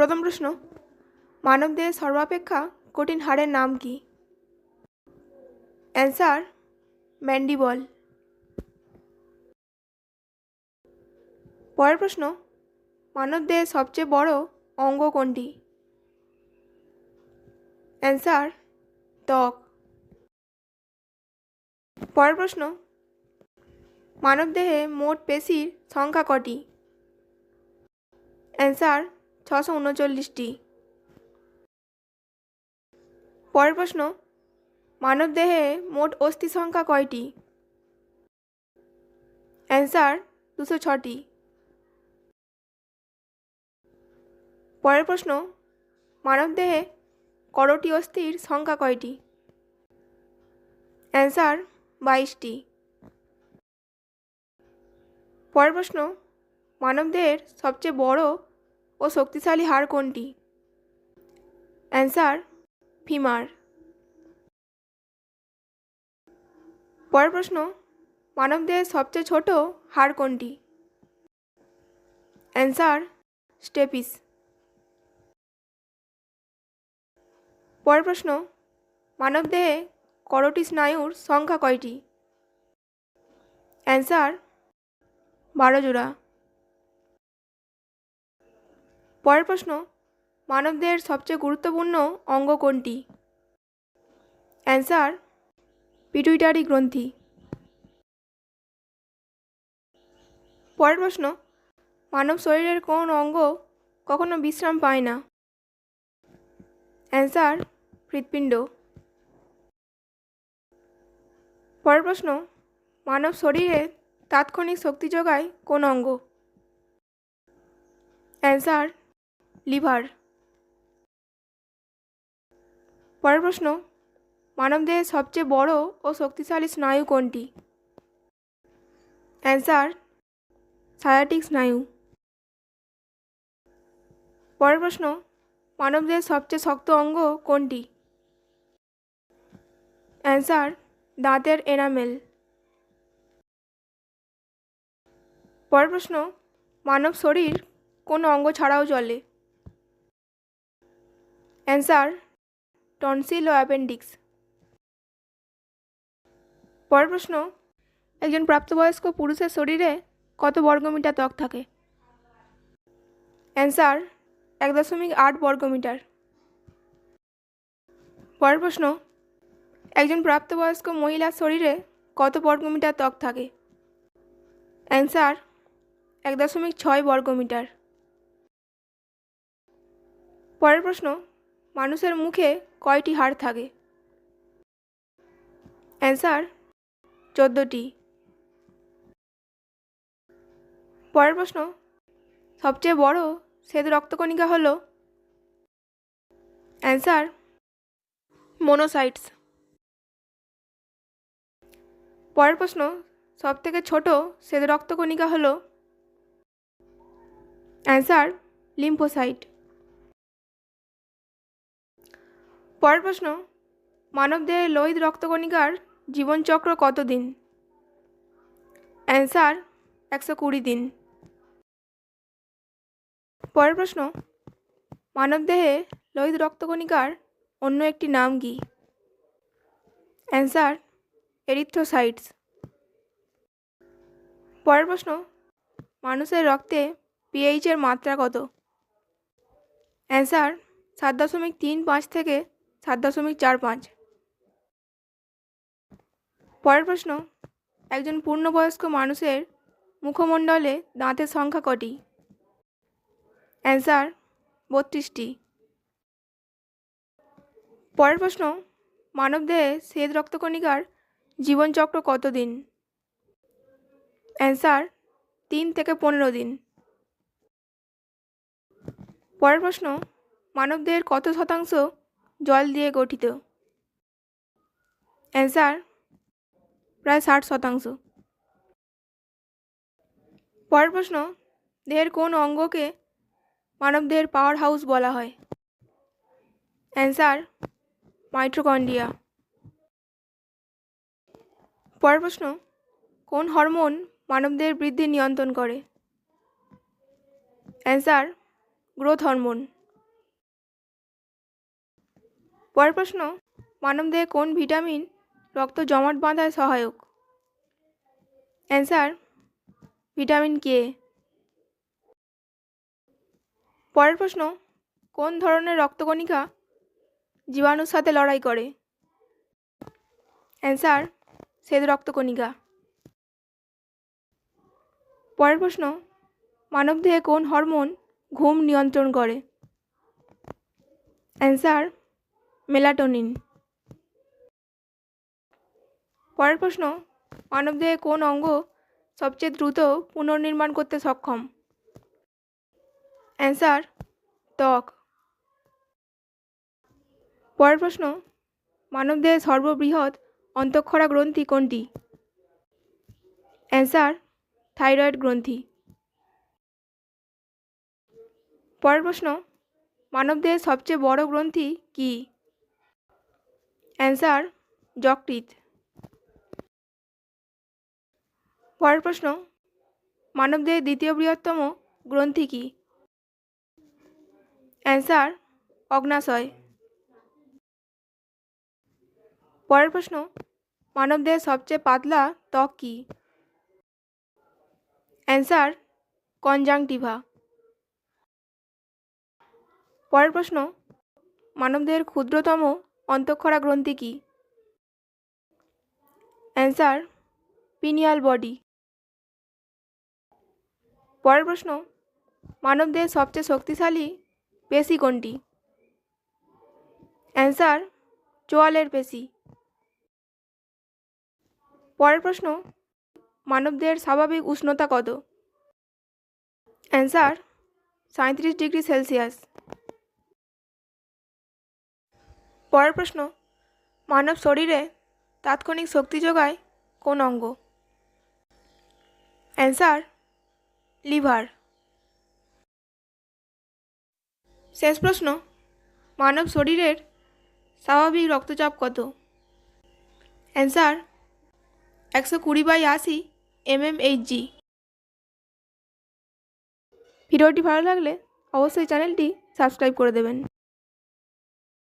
প্রথম প্রশ্ন মানবদেহের সর্বাপেক্ষা কঠিন হাড়ের নাম কি? Answer, mandible. পরের প্রশ্ন মানবদেহের সবচেয়ে বড় অঙ্গ কোনটি? অ্যান্সার, ত্বক। পরের প্রশ্ন মানবদেহে মোট পেশির সংখ্যা কটি? অ্যান্সার ছশো উনচল্লিশটি। পরের প্রশ্ন, মানবদেহে মোট অস্থি সংখ্যা কয়টি? অ্যান্সার, দুশো ছটি। পরের প্রশ্ন, মানবদেহে করটি অস্থির সংখ্যা কয়টি? অ্যান্সার, বাইশটি। পরের প্রশ্ন, মানবদেহের সবচেয়ে বড় ও শক্তিশালী হাড় কোনটি? Answer, femur. পরের প্রশ্ন, মানবদেহের সবচেয়ে ছোট হাড় কোনটি? অ্যান্সার স্টেপিস পরের প্রশ্ন, মানবদেহে করটি স্নায়ুর সংখ্যা কয়টি? অ্যান্সার, বারো জোড়া। পরের প্রশ্ন মানবদের সবচেয়ে গুরুত্বপূর্ণ অঙ্গ কোনটি? অ্যান্সার, পিটুইটারি গ্রন্থি। পরের প্রশ্ন, মানব শরীরের কোন অঙ্গ কখনো বিশ্রাম পায় না? অ্যান্সার, হৃৎপিণ্ড। পরের প্রশ্ন, মানব শরীরে তাৎক্ষণিক শক্তি যোগায় কোন অঙ্গ? Answer liver. পরের প্রশ্ন মানবদেহের সবচেয়ে বড় ও শক্তিশালী স্নায়ু কোনটি? অ্যান্সার, সায়াটিক স্নায়ু। পরের প্রশ্ন মানবদেহের সবচেয়ে শক্ত অঙ্গ কোনটি? অ্যান্সার, দাঁতের এনামেল। পরের প্রশ্ন, মানব শরীর কোন অঙ্গ ছাড়াও চলে অ্যান্সার টনসিল ও অ্যাপেন্ডিক্স পরের প্রশ্ন, একজন প্রাপ্তবয়স্ক পুরুষের শরীরে কত বর্গমিটার ত্বক থাকে? অ্যান্সার, এক দশমিক আট বর্গমিটার। পরের প্রশ্ন, একজন প্রাপ্তবয়স্ক মহিলার শরীরে কত বর্গমিটার ত্বক থাকে? অ্যান্সার, এক দশমিক ছয় বর্গমিটার। পরের প্রশ্ন মানুষের মুখে কয়টি হাড় থাকে? অ্যান্সার, চোদ্দোটি। পরের প্রশ্ন, সবচেয়ে বড় শ্বেত রক্তকণিকা হল? Answer, monocytes. পরের প্রশ্ন, সবথেকে ছোট শ্বেত রক্তকণিকা হল? Answer, lymphocyte. পরের প্রশ্ন মানবদেহের লোহিত রক্তকণিকার জীবনচক্র কত দিন অ্যান্সার, একশো কুড়ি দিন। পরের প্রশ্ন, মানবদেহে লোহিত রক্তকণিকার অন্য একটি নাম কি? Answer, erythrocytes. পরের প্রশ্ন, মানুষের রক্তে পিএইচের মাত্রা কত? অ্যান্সার, সাত দশমিক তিন পাঁচ থেকে সাত দশমিক চার পাঁচ। পরের প্রশ্ন, একজন পূর্ণবয়স্ক মানুষের মুখমণ্ডলে দাঁতের সংখ্যা কটি? অ্যান্সার, বত্রিশটি। পরের প্রশ্ন, মানবদেহে শ্বেত রক্তকণিকার জীবনচক্র কত দিন অ্যান্সার, তিন থেকে পনেরো দিন। পরের প্রশ্ন, মানবদেহের কত শতাংশ জল দিয়ে গঠিত। অ্যান্সার প্রায় ষাট শতাংশ। পরের প্রশ্ন, দেহের কোন অঙ্গকে মানবদেহের পাওয়ার হাউস বলা হয়? অ্যান্সার মাইট্রোকন্ডিয়া পরের প্রশ্ন, কোন হরমোন মানবদেহের বৃদ্ধি নিয়ন্ত্রণ করে? অ্যান্সার গ্রোথ হরমোন পরের প্রশ্ন মানবদেহে কোন ভিটামিন রক্ত জমাট বাঁধায় সহায়ক? Answer, vitamin K? পরের প্রশ্ন, কোন ধরনের রক্তকণিকা জীবাণুর সাথে লড়াই করে? অ্যান্সার, শ্বেত রক্তকণিকা। পরের প্রশ্ন মানবদেহে কোন হরমোন ঘুম নিয়ন্ত্রণ করে? Answer melatonin. পরের প্রশ্ন, মানবদেহে কোন অঙ্গ সবচেয়ে দ্রুত পুনর্নির্মাণ করতে সক্ষম? অ্যান্সার, ত্বক। পরের প্রশ্ন মানবদেহের সর্ববৃহৎ অন্তঃক্ষরা গ্রন্থি কোনটি? অ্যান্সার, থাইরয়েড গ্রন্থি। পরের প্রশ্ন, মানবদেহের সবচেয়ে বড় গ্রন্থি কী? অ্যান্সার যকৃৎ। পরের প্রশ্ন, মানবদেহের দ্বিতীয় বৃহত্তম গ্রন্থি কী? অ্যান্সার, অগ্নাশয়। পরের প্রশ্ন, মানবদেহের সবচেয়ে পাতলা ত্বক কী? Answer, conjunctiva. পরের প্রশ্ন, মানবদেহের ক্ষুদ্রতম অন্তঃক্ষরা গ্রন্থি কী? অ্যান্সার পিনিয়াল বডি পরের প্রশ্ন, মানবদেহের সবচেয়ে শক্তিশালী পেশি কোনটি? অ্যান্সার চোয়ালের পেশি। পরের প্রশ্ন, মানবদেহের স্বাভাবিক উষ্ণতা কত? অ্যান্সার সাঁত্রিশ ডিগ্রি সেলসিয়াস। পরের প্রশ্ন, মানব শরীরে তাৎক্ষণিক শক্তি যোগায় কোন অঙ্গ? Answer, liver. শেষ প্রশ্ন, মানব শরীরের স্বাভাবিক রক্তচাপ কত? অ্যান্সার, একশো কুড়ি বাই আশি এমএমএইচজি ভিডিওটি ভালো লাগলে অবশ্যই চ্যানেলটি সাবস্ক্রাইব করে দেবেন।